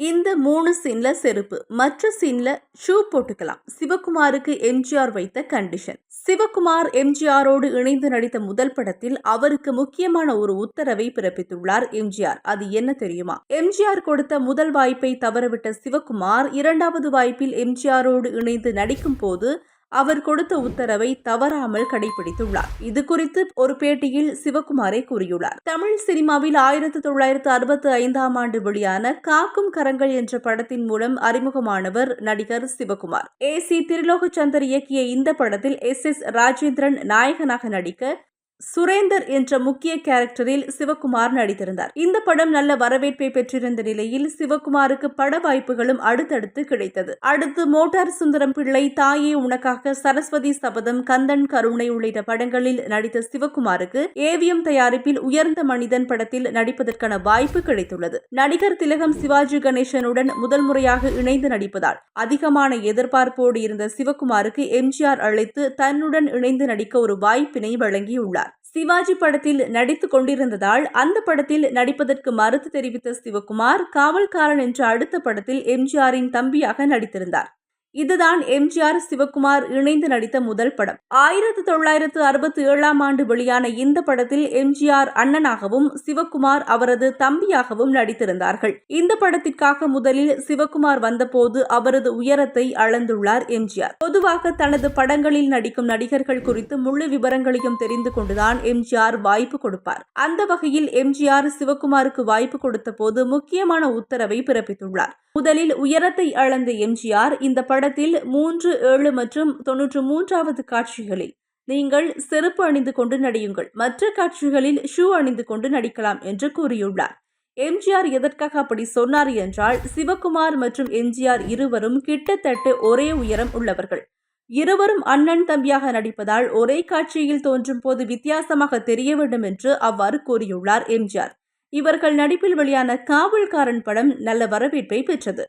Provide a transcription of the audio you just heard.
இந்த மூணு சீன்ல செருப்பு மற்ற சீன்ல ஷூ போட்டுக்கலாம். சிவகுமாருக்கு எம்ஜிஆர் வைத்த கண்டிஷன் சிவகுமார் எம்ஜிஆரோடு இணைந்து நடித்த முதல் படத்தில் அவருக்கு முக்கியமான ஒரு உத்தரவை பிறப்பித்துள்ளார் எம்ஜிஆர். அது என்ன தெரியுமா? எம்ஜிஆர் கொடுத்த முதல் வாய்ப்பை தவறவிட்ட சிவகுமார் இரண்டாவது வாய்ப்பில் எம்ஜிஆரோடு இணைந்து நடிக்கும் போது அவர் கொடுத்த உத்தரவை தவறாமல் கடைபிடித்துள்ளார். இது குறித்து ஒரு பேட்டியில் சிவகுமாரே கூறியுள்ளார். தமிழ் சினிமாவில் ஆயிரத்தி தொள்ளாயிரத்து அறுபத்தி ஐந்தாம் ஆண்டு வெளியான காக்கும் கரங்கள் என்ற படத்தின் மூலம் அறிமுகமானவர் நடிகர் சிவகுமார். ஏ சி திருலோகச்சந்தர் இயக்கிய இந்த படத்தில் எஸ் எஸ் ராஜேந்திரன் நாயகனாக நடிக்க சுரேந்தர் என்ற முக்கிய கேரக்டரில் சிவகுமார் நடித்திருந்தார். இந்த படம் நல்ல வரவேற்பை பெற்றிருந்த நிலையில் சிவகுமாருக்கு பட வாய்ப்புகளும் அடுத்தடுத்து கிடைத்தது. அடுத்து மோட்டார் சுந்தரம் பிள்ளை தாயே உனக்காக சரஸ்வதி சபதம் கந்தன் கருணை உள்ளிட்ட படங்களில் நடித்த சிவகுமாருக்கு ஏவிஎம் தயாரிப்பில் உயர்ந்த மனிதன் படத்தில் நடிப்பதற்கான வாய்ப்பு கிடைத்துள்ளது. நடிகர் திலகம் சிவாஜி கணேசனுடன் முதல் முறையாக இணைந்து நடிப்பதால் அதிகமான எதிர்பார்ப்போடு இருந்த சிவகுமாருக்கு எம்ஜிஆர் அழைத்து தன்னுடன் இணைந்து நடிக்க ஒரு வாய்ப்பினை வழங்கியுள்ளார். சிவாஜி படத்தில் நடித்துக் கொண்டிருந்ததால் அந்த படத்தில் நடிப்பதற்கு மறுத்து தெரிவித்த சிவகுமார் காவல்காரன் என்ற அடுத்த படத்தில் எம்ஜிஆரின் தம்பியாக நடித்திருந்தார். இதுதான் எம்ஜிஆர் சிவகுமார் இணைந்து நடித்த முதல் படம். ஆயிரத்தி தொள்ளாயிரத்து அறுபத்தி ஏழாம் ஆண்டு வெளியான இந்த படத்தில் எம்ஜிஆர் அண்ணனாகவும் சிவகுமார் அவரது தம்பியாகவும் நடித்திருந்தார்கள். இந்த படத்திற்காக முதலில் சிவகுமார் வந்தபோது அவரது உயரத்தை அளந்துள்ளார் எம்ஜிஆர் பொதுவாக தனது படங்களில் நடிக்கும் நடிகர்கள் குறித்து முழு விவரங்களையும் தெரிந்து கொண்டுதான் எம்ஜிஆர் வாய்ப்பு கொடுப்பார். அந்த வகையில் எம்ஜிஆர் சிவகுமாருக்கு வாய்ப்பு கொடுத்த போது முக்கியமான உத்தரவை பிறப்பித்துள்ளார். முதலில் உயரத்தை அளந்த எம்ஜிஆர் இந்த படத்தில் மூன்று ஏழு மற்றும் தொன்னூற்று மூன்றாவது காட்சிகளில் நீங்கள் செருப்பு அணிந்து கொண்டு நடியுங்கள். மற்ற காட்சிகளில் ஷூ அணிந்து கொண்டு நடிக்கலாம் என்று கூறியுள்ளார். எம்ஜிஆர் எதற்காக அப்படி சொன்னார் என்றால் சிவகுமார் மற்றும் எம்ஜிஆர் இருவரும் கிட்டத்தட்ட ஒரே உயரம் உள்ளவர்கள். இருவரும் அண்ணன் தம்பியாக நடிப்பதால் ஒரே காட்சியில் தோன்றும் போது வித்தியாசமாக தெரிய வேண்டும் என்று அவ்வாறு கூறியுள்ளார் எம்ஜிஆர். இவர்கள் நடிப்பில் வெளியான காவல்காரன் படம் நல்ல வரவேற்பை பெற்றது.